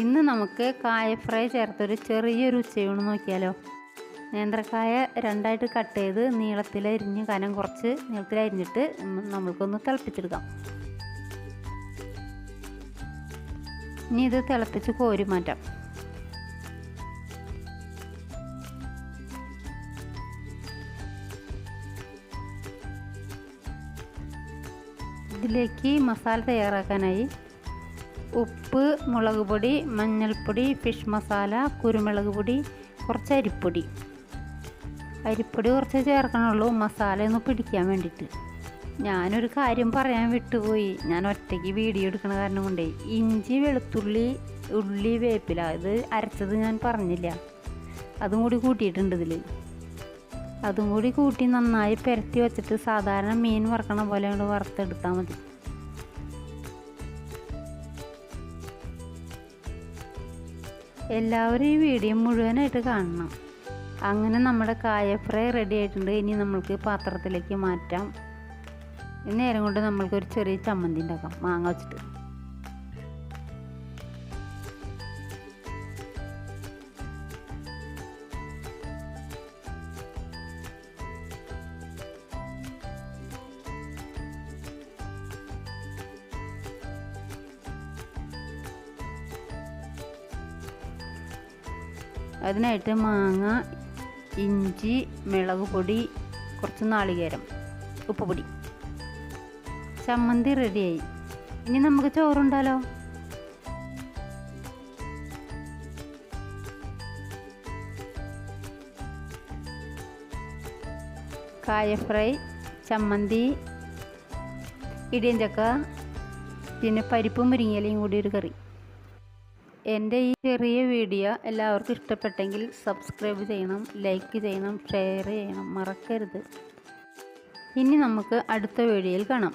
ഇന്ന് നമുക്ക് കായ ഫ്രൈ ചേർത്തൊരു ചെറിയൊരു ഉച്ചയൂണ് നോക്കിയാലോ. നേന്ത്രക്കായ രണ്ടായിട്ട് കട്ട് ചെയ്ത് നീളത്തിലരിഞ്ഞ് കനം കുറച്ച് നീളത്തിലരിഞ്ഞിട്ട് നമ്മൾക്കൊന്ന് തിളപ്പിച്ചെടുക്കാം. ഇനി ഇത് തിളപ്പിച്ച് കോരി മാറ്റാം. ഇതിലേക്ക് മസാല തയ്യാറാക്കാനായി ഉപ്പ് മുളക് പൊടി മഞ്ഞൾപ്പൊടി ഫിഷ് മസാല കുരുമുളക് പൊടി കുറച്ച് അരിപ്പൊടി. അരിപ്പൊടി കുറച്ച് ചേർക്കണുള്ളൂ. മസാല ഒന്ന് പിടിക്കാൻ വേണ്ടിയിട്ട്. ഞാനൊരു കാര്യം പറയാൻ വിട്ടുപോയി. ഞാൻ ഒറ്റയ്ക്ക് വീഡിയോ എടുക്കണ കാരണം കൊണ്ടേ. ഇഞ്ചി വെളുത്തുള്ളി ഉള്ളി വേപ്പില ഇത് അരച്ചത് ഞാൻ പറഞ്ഞില്ല. അതും കൂടി കൂട്ടിയിട്ടുണ്ട് ഇതിൽ അതും കൂടി കൂട്ടി നന്നായി പെരത്തി വെച്ചിട്ട് സാധാരണ മീൻ വറക്കണ പോലെ അങ്ങോട്ട് വറുത്തെടുത്താൽ മതി. എല്ലാവരും ഈ വീഡിയോ മുഴുവനായിട്ട് കാണണം. അങ്ങനെ നമ്മുടെ കായ ഫ്രൈ റെഡി ആയിട്ടുണ്ട്. ഇനി നമ്മൾക്ക് പാത്രത്തിലേക്ക് മാറ്റാം. നേരം കൊണ്ട് നമ്മൾക്കൊരു ചെറിയ ചമ്മന്തി ഉണ്ടാക്കാം. മാങ്ങ വെച്ചിട്ട്. അതിനായിട്ട് മാങ്ങ ഇഞ്ചി മുളക് പൊടി കുറച്ച് നാളികേരം ഉപ്പുപൊടി. ചമ്മന്തി റെഡിയായി ഇനി നമുക്ക് ചോറുണ്ടാലോ കായ ഫ്രൈ ചമ്മന്തി ഇടിയഞ്ചക്ക പിന്നെ പരിപ്പും മുരിങ്ങയിലയും കൂടി ഒരു കറി. എന്റെ ഈ ചെറിയ വീഡിയോ എല്ലാവർക്കും ഇഷ്ടപ്പെട്ടെങ്കിൽ സബ്സ്ക്രൈബ് ചെയ്യണം ലൈക്ക് ചെയ്യണം ഷെയർ ചെയ്യണം മറക്കരുത്. ഇനി നമുക്ക് അടുത്ത വീഡിയോയിൽ കാണാം.